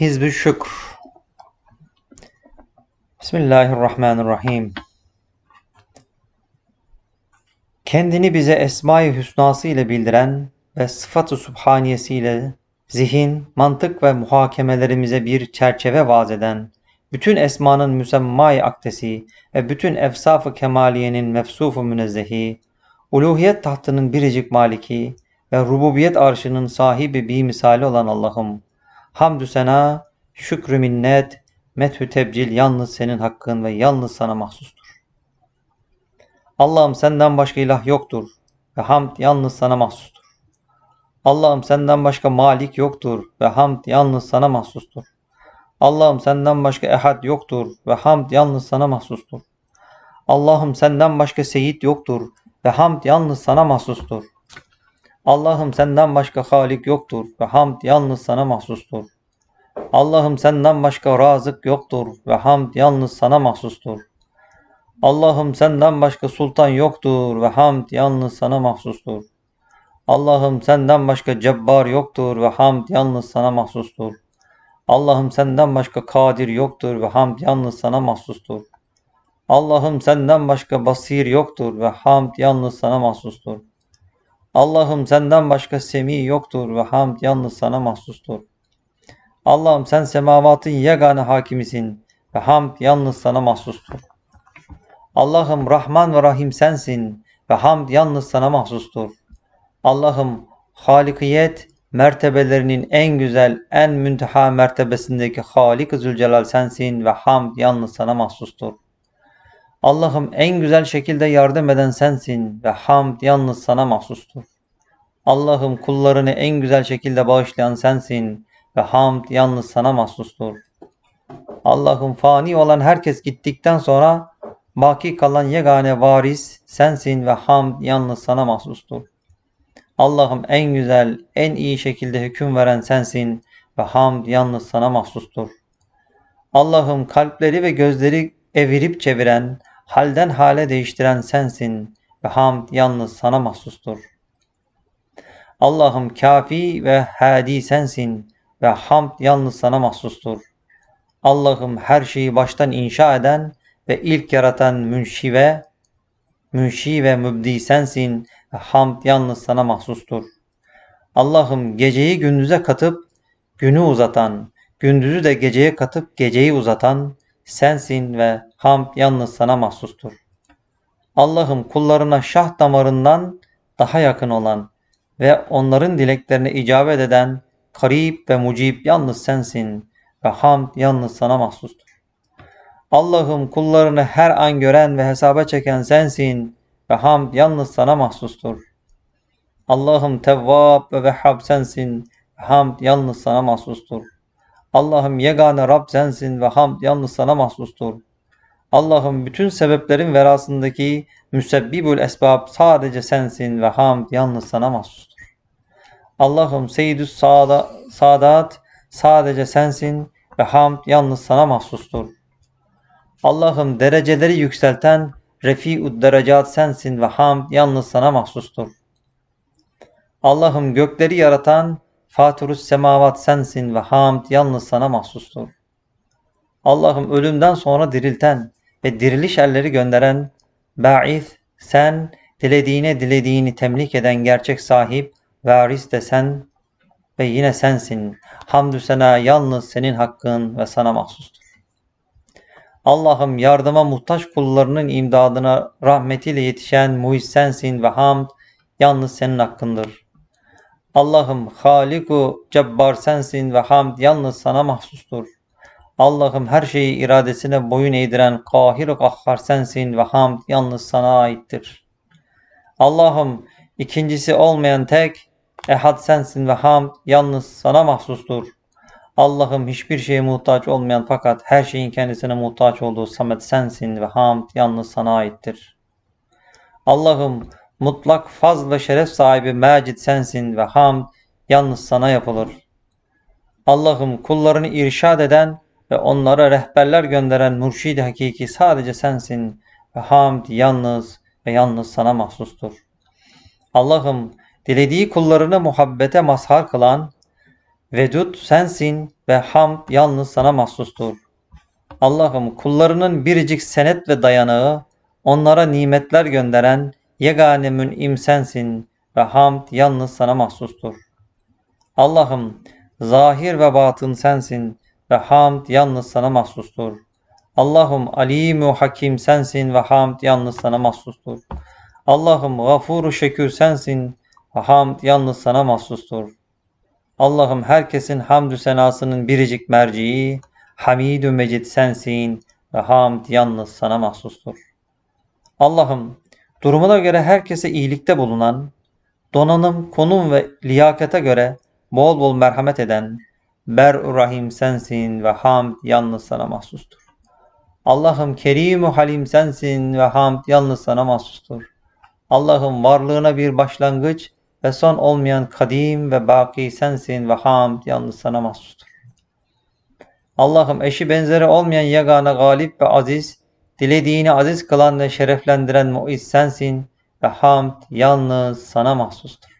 Hizb-i Şükr. Bismillahirrahmanirrahim. Kendini bize Esma-i Hüsnası ile bildiren ve sıfat-ı Subhaniyesi ile zihin, mantık ve muhakemelerimize bir çerçeve vaz eden, bütün esmanın müsemmai aktesi ve bütün efsaf-ı kemaliyenin mefsufu münezzehi, uluhiyet tahtının biricik maliki ve rububiyet arşının sahibi bir misali olan Allah'ım, hamdü sena, şükrü minnet, methü tebcil yalnız senin hakkın ve yalnız sana mahsustur. Allah'ım senden başka ilah yoktur ve hamd yalnız sana mahsustur. Allah'ım senden başka malik yoktur ve hamd yalnız sana mahsustur. Allah'ım senden başka ehad yoktur ve hamd yalnız sana mahsustur. Allah'ım senden başka seyit yoktur ve hamd yalnız sana mahsustur. Allah'ım senden başka halik yoktur ve hamd yalnız sana mahsustur. Allah'ım senden başka razık yoktur ve hamd yalnız sana mahsustur. Allah'ım senden başka sultan yoktur ve hamd yalnız sana mahsustur. Allah'ım senden başka cebbar yoktur ve hamd yalnız sana mahsustur. Allah'ım senden başka kadir yoktur ve hamd yalnız sana mahsustur. Allah'ım senden başka basir yoktur ve hamd yalnız sana mahsustur. Allah'ım senden başka semi yoktur ve hamd yalnız sana mahsustur. Allah'ım sen semavatın yegane hakimisin ve hamd yalnız sana mahsustur. Allah'ım Rahman ve Rahim sensin ve hamd yalnız sana mahsustur. Allah'ım halikiyet mertebelerinin en güzel, en münteha mertebesindeki Halik-i Zülcelal sensin ve hamd yalnız sana mahsustur. Allah'ım en güzel şekilde yardım eden sensin ve hamd yalnız sana mahsustur. Allah'ım kullarını en güzel şekilde bağışlayan sensin ve hamd yalnız sana mahsustur. Allah'ım fani olan herkes gittikten sonra baki kalan yegane varis sensin ve hamd yalnız sana mahsustur. Allah'ım en güzel, en iyi şekilde hüküm veren sensin ve hamd yalnız sana mahsustur. Allah'ım kalpleri ve gözleri evirip çeviren, halden hale değiştiren sensin ve hamd yalnız sana mahsustur. Allah'ım kafi ve hadi sensin ve hamd yalnız sana mahsustur. Allah'ım her şeyi baştan inşa eden ve ilk yaratan münşi ve münşi ve mübdi sensin ve hamd yalnız sana mahsustur. Allah'ım geceyi gündüze katıp günü uzatan, gündüzü de geceye katıp geceyi uzatan sensin ve hamd yalnız sana mahsustur. Allah'ım kullarına şah damarından daha yakın olan ve onların dileklerine icabet eden karip ve mucib yalnız sensin ve hamd yalnız sana mahsustur. Allah'ım kullarını her an gören ve hesaba çeken sensin ve hamd yalnız sana mahsustur. Allah'ım tevvab ve vehhab sensin ve hamd yalnız sana mahsustur. Allah'ım yegane Rab sensin ve hamd yalnız sana mahsustur. Allah'ım bütün sebeplerin verasındaki müsebbibül esbab sadece sensin ve hamd yalnız sana mahsustur. Allah'ım seyyidüs saada, sadat sadece sensin ve hamd yalnız sana mahsustur. Allah'ım dereceleri yükselten refi'ud derecat sensin ve hamd yalnız sana mahsustur. Allah'ım gökleri yaratan Faturus semavat sensin ve hamd yalnız sana mahsustur. Allah'ım ölümden sonra dirilten ve diriliş elleri gönderen Ba'ith sen dilediğine dilediğini temlik eden gerçek sahip varis de sen ve yine sensin. Hamdü sena yalnız senin hakkın ve sana mahsustur. Allah'ım yardıma muhtaç kullarının imdadına rahmetiyle yetişen muhis sensin ve hamd yalnız senin hakkındır. Allah'ım Haliku Cebbar sensin ve hamd yalnız sana mahsustur. Allah'ım her şeyi iradesine boyun eğdiren kahir kahhar sensin ve hamd yalnız sana aittir. Allah'ım ikincisi olmayan tek ehad sensin ve hamd yalnız sana mahsustur. Allah'ım hiçbir şeye muhtaç olmayan fakat her şeyin kendisine muhtaç olduğu samet sensin ve hamd yalnız sana aittir. Allah'ım mutlak fazla şeref sahibi mecid sensin ve hamd yalnız sana yapılır. Allah'ım kullarını irşad eden ve onlara rehberler gönderen mürşid hakiki sadece sensin ve hamd yalnız ve yalnız sana mahsustur. Allah'ım dilediği kullarını muhabbete mazhar kılan Vedud sensin ve hamd yalnız sana mahsustur. Allah'ım kullarının biricik senet ve dayanağı, onlara nimetler gönderen yegane mün'im sensin ve hamd yalnız sana mahsustur. Allah'ım zahir ve batın sensin ve hamd yalnız sana mahsustur. Allah'ım alimu hakim sensin ve hamd yalnız sana mahsustur. Allah'ım gafuru şekür sensin ve hamd yalnız sana mahsustur. Allah'ım herkesin hamdü senasının biricik merciği, hamidü mecid sensin ve hamd yalnız sana mahsustur. Allah'ım durumuna göre herkese iyilikte bulunan, donanım, konum ve liyakate göre bol bol merhamet eden, ber rahim sensin ve hamd yalnız sana mahsustur. Allah'ım kerim halim sensin ve hamd yalnız sana mahsustur. Allah'ım varlığına bir başlangıç ve son olmayan kadim ve baki sensin ve hamd yalnız sana mahsustur. Allah'ım eşi benzeri olmayan yegane galip ve aziz, dilediğini aziz kılan ve şereflendiren muiz sensin ve hamd yalnız sana mahsustur.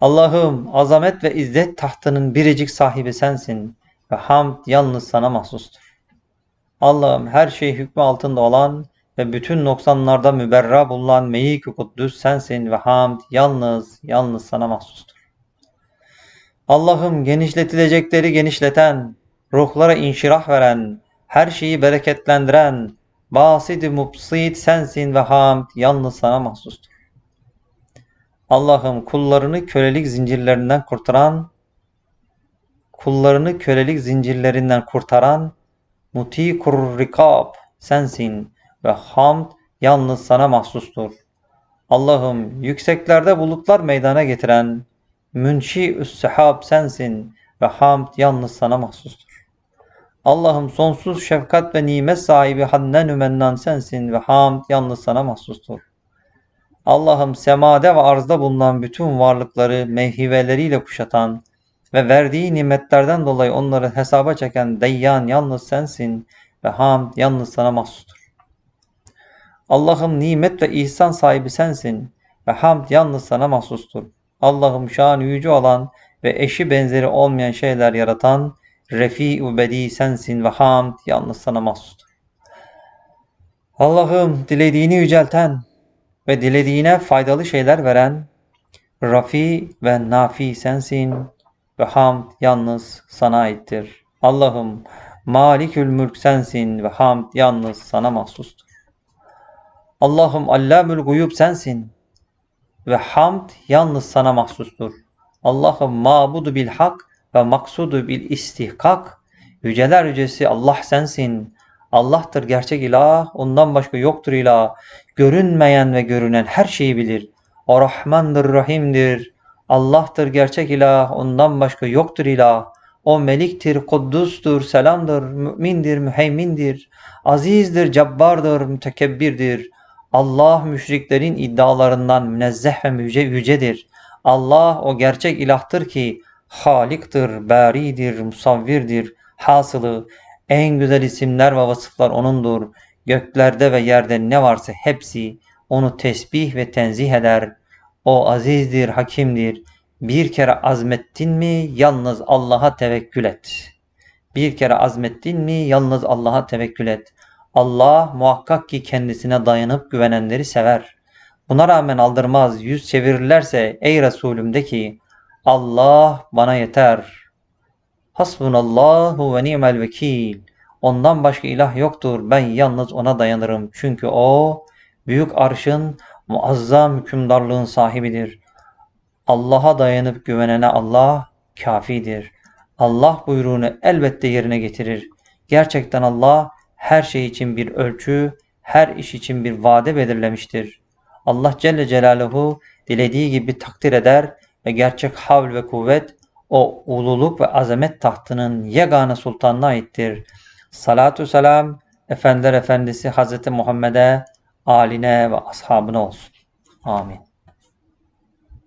Allah'ım azamet ve izzet tahtının biricik sahibi sensin ve hamd yalnız sana mahsustur. Allah'ım her şey hükmü altında olan ve bütün noksanlarda müberra bulunan meyik kuddüs sensin ve hamd yalnız yalnız sana mahsustur. Allah'ım genişletilecekleri genişleten, ruhlara inşirah veren, her şeyi bereketlendiren, basit-i mubsit sensin ve hamd yalnız sana mahsustur. Allah'ım kullarını kölelik zincirlerinden kurtaran, kullarını kölelik zincirlerinden kurtaran, mutikur rikab sensin ve hamd yalnız sana mahsustur. Allah'ım yükseklerde bulutlar meydana getiren, münşi üssehab sensin ve hamd yalnız sana mahsustur. Allah'ım sonsuz şefkat ve nimet sahibi hannen mennan sensin ve hamd yalnız sana mahsustur. Allah'ım semade ve arzda bulunan bütün varlıkları meyhiveleriyle kuşatan ve verdiği nimetlerden dolayı onları hesaba çeken deyyan yalnız sensin ve hamd yalnız sana mahsustur. Allah'ım nimet ve ihsan sahibi sensin ve hamd yalnız sana mahsustur. Allah'ım şan yüce olan ve eşi benzeri olmayan şeyler yaratan refi bedi sensin ve hamd yalnız sana mahsustur. Allah'ım dilediğini yücelten ve dilediğine faydalı şeyler veren Rafi ve Nafi sensin ve hamd yalnız sana aittir. Allah'ım Malikül mülk sensin ve hamd yalnız sana mahsustur. Allah'ım Allamül guyub sensin ve hamd yalnız sana mahsustur. Allah'ım mabudu bil hak ve maksudu bil istihkak. Yüceler yücesi Allah sensin. Allah'tır gerçek ilah, ondan başka yoktur ilah. Görünmeyen ve görünen her şeyi bilir. O Rahmandır, Rahim'dir. Allah'tır gerçek ilah, ondan başka yoktur ilah. O meliktir, kuddustur, selamdır, mümindir, müheymindir. Azizdir, cabbardır, mütekebbirdir. Allah müşriklerin iddialarından münezzeh ve yüce, yücedir. Allah o gerçek ilahtır ki Haliktir, baridir, musavvirdir. Hasılı en güzel isimler ve vasıflar O'nundur. Göklerde ve yerde ne varsa hepsi O'nu tesbih ve tenzih eder. O azizdir, hakimdir. Bir kere azmettin mi yalnız Allah'a tevekkül et. Bir kere azmettin mi yalnız Allah'a tevekkül et. Allah muhakkak ki kendisine dayanıp güvenenleri sever. Buna rağmen aldırmaz yüz çevirirlerse ey Resulüm de ki Allah bana yeter. Hasbunallahu ve ni'mel vekil. Ondan başka ilah yoktur. Ben yalnız ona dayanırım. Çünkü o büyük arşın muazzam hükümdarlığın sahibidir. Allah'a dayanıp güvenene Allah kafidir. Allah buyruğunu elbette yerine getirir. Gerçekten Allah her şey için bir ölçü, her iş için bir vade belirlemiştir. Allah Celle Celaluhu dilediği gibi takdir eder ve gerçek havl ve kuvvet o ululuk ve azamet tahtının yegane sultanına aittir. Salatu selam Efendiler Efendisi Hazreti Muhammed'e, aline ve ashabına olsun. Amin.